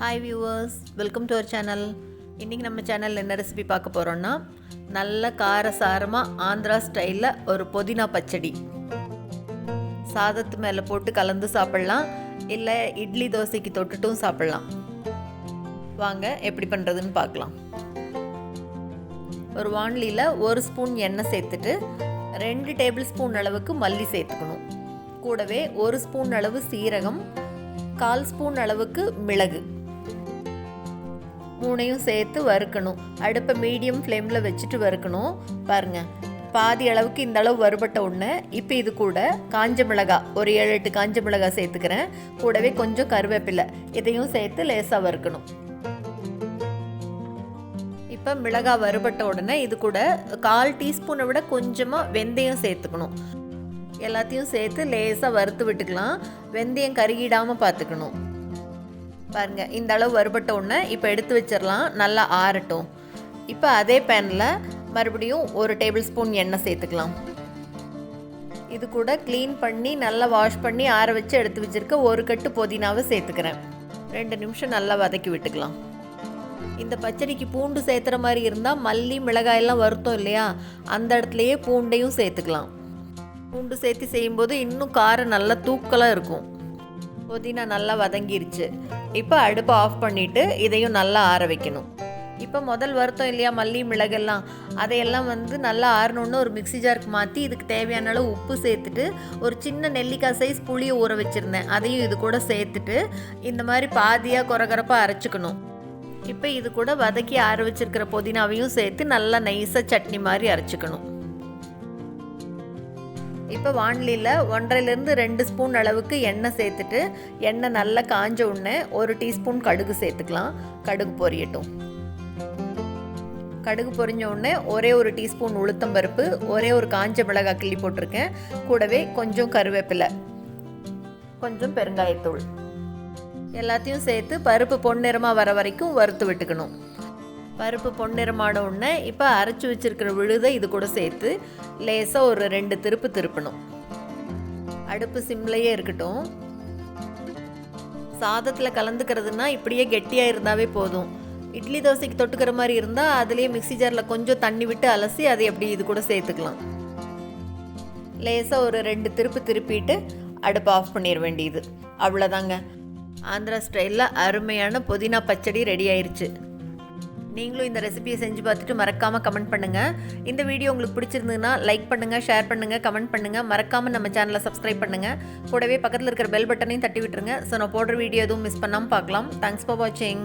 Hi viewers welcome to our channel இன்றைக்கி நம்ம சேனலில் என்ன ரெசிபி பார்க்க போகிறோன்னா நல்ல காரசாரமாக ஆந்திரா ஸ்டைலில் ஒரு புதினா பச்சடி. சாதத்து மேலே போட்டு கலந்து சாப்பிட்லாம். இல்லை இட்லி தோசைக்கு தொட்டுட்டும் சாப்பிட்லாம். வாங்க எப்படி பண்ணுறதுன்னு பார்க்கலாம். ஒரு வாண்லியில் ஒரு ஸ்பூன் எண்ணெய் சேர்த்துட்டு ரெண்டு டேபிள் ஸ்பூன் அளவுக்கு மல்லி சேர்த்துக்கணும். கூடவே ஒரு ஸ்பூன் அளவு சீரகம் கால் ஸ்பூன் அளவுக்கு மிளகு. மூணையும் சேர்த்து வறுக்கணும். அடுப்பை மீடியம் ஃப்ளேமில் வச்சுட்டு வறுக்கணும். பாருங்கள் பாதி அளவுக்கு இந்த அளவு வறுபட்ட ஒன்று இப்போ இது கூட காஞ்ச மிளகாய் ஒரு ஏழு எட்டு காஞ்ச மிளகாய் சேர்த்துக்கிறேன். கூடவே கொஞ்சம் கருவேப்பிலை இதையும் சேர்த்து லேசாக வறுக்கணும். இப்போ மிளகாய் வறுபட்ட உடனே இது கூட கால் டீஸ்பூனை விட கொஞ்சமாக வெந்தயம் சேர்த்துக்கணும். எல்லாத்தையும் சேர்த்து லேசாக வறுத்து விட்டுக்கலாம். வெந்தயம் கருகிடாமல் பார்த்துக்கணும். பாருங்கள் இந்த அளவு வறுபட்ட உடனே இப்போ எடுத்து வச்சிடலாம் நல்லா ஆறட்டும். இப்போ அதே பேனில் மறுபடியும் ஒரு டேபிள் ஸ்பூன் எண்ணெய் சேர்த்துக்கலாம். இது கூட க்ளீன் பண்ணி நல்லா வாஷ் பண்ணி ஆற வச்சு எடுத்து வச்சிருக்க ஒரு கட்டு புதினாவை சேர்த்துக்கிறேன். ரெண்டு நிமிஷம் நல்லா வதக்கி விட்டுக்கலாம். இந்த பச்சடிக்கு பூண்டு சேர்த்துற மாதிரி இருந்தால் மல்லி மிளகாயெல்லாம் வருத்தம் இல்லையா? அந்த இடத்துலையே பூண்டையும் சேர்த்துக்கலாம். பூண்டு சேர்த்து செய்யும்போது இன்னும் காரம் நல்லா தூக்கலாக இருக்கும். புதினா நல்லா வதங்கிருச்சு. இப்போ அடுப்பை ஆஃப் பண்ணிவிட்டு இதையும் நல்லா ஆற வைக்கணும். இப்போ முதல் வருத்தம் இல்லையா மல்லி மிளகெல்லாம்? அதையெல்லாம் வந்து நல்லா ஆறணுன்னு ஒரு மிக்ஸி ஜாருக்கு மாற்றி இதுக்கு தேவையான அளவு உப்பு சேர்த்துட்டு ஒரு சின்ன நெல்லிக்காய் சைஸ் புளியை ஊற வச்சுருந்தேன். அதையும் இது கூட சேர்த்துட்டு இந்த மாதிரி பாதியாக குறகுறப்பாக அரைச்சிக்கணும். இப்போ இது கூட வதக்கி ஆற வச்சிருக்கிற புதினாவையும் சேர்த்து நல்லா நைஸாக சட்னி மாதிரி அரைச்சிக்கணும். இப்போ வாண்லியில் ஒன்றரைலேருந்து ரெண்டு ஸ்பூன் அளவுக்கு எண்ணெய் சேர்த்துட்டு எண்ணெய் நல்லா காஞ்ச உடனே ஒரு டீஸ்பூன் கடுகு சேர்த்துக்கலாம். கடுகு பொரியட்டும். கடுகு பொரிஞ்ச உடனே ஒரே ஒரு டீஸ்பூன் உளுத்தம் பருப்பு ஒரே ஒரு காஞ்ச மிளகாய் கிள்ளி போட்டிருக்கேன். கூடவே கொஞ்சம் கருவேப்பிலை கொஞ்சம் பெருங்காயத்தூள். எல்லாத்தையும் சேர்த்து பருப்பு பொன்னிறமாக வர வரைக்கும் வறுத்து விட்டுக்கணும். பருப்பு பொன்னிறமான உடனே இப்போ அரைச்சி வச்சுருக்கிற விழுதை இது கூட சேர்த்து லேசாக ஒரு ரெண்டு திருப்பு திருப்பணும். அடுப்பு சிம்லையே இருக்கட்டும். சாதத்தில் கலந்துக்கிறதுனா இப்படியே கெட்டியாக இருந்தாவே போதும். இட்லி தோசைக்கு தொட்டுக்கிற மாதிரி இருந்தால் அதுலேயே மிக்ஸி ஜாரில் கொஞ்சம் தண்ணி விட்டு அலசி அதை எப்படி இது கூட சேர்த்துக்கலாம். லேசாக ஒரு ரெண்டு திருப்பு திருப்பிட்டு அடுப்பு ஆஃப் பண்ணிட வேண்டியது. அவ்வளோதாங்க ஆந்திரா ஸ்டைலில் அருமையான புதினா பச்சடி ரெடி ஆயிடுச்சு நீங்களும் இந்த ரெசிபியை செஞ்சு பார்த்துட்டு மறக்காமல் கமெண்ட் பண்ணுங்கள் இந்த வீடியோ உங்களுக்கு பிடிச்சிருந்ததுன்னா லைக் பண்ணுங்கள் ஷேர் பண்ணுங்கள் கமெண்ட் பண்ணுங்கள் மறக்காமல் நம்ம சேனலை சப்ஸ்கிரைப் பண்ணுங்கள் கூடவே பக்கத்தில் இருக்கிற பெல் பட்டனையும் தட்டி விட்டுருங்க. ஸோ நான் போடுற வீடியோ எதுவும் மிஸ் பண்ணாமல் பார்க்கலாம். தேங்க்ஸ் ஃபார் வாட்சிங்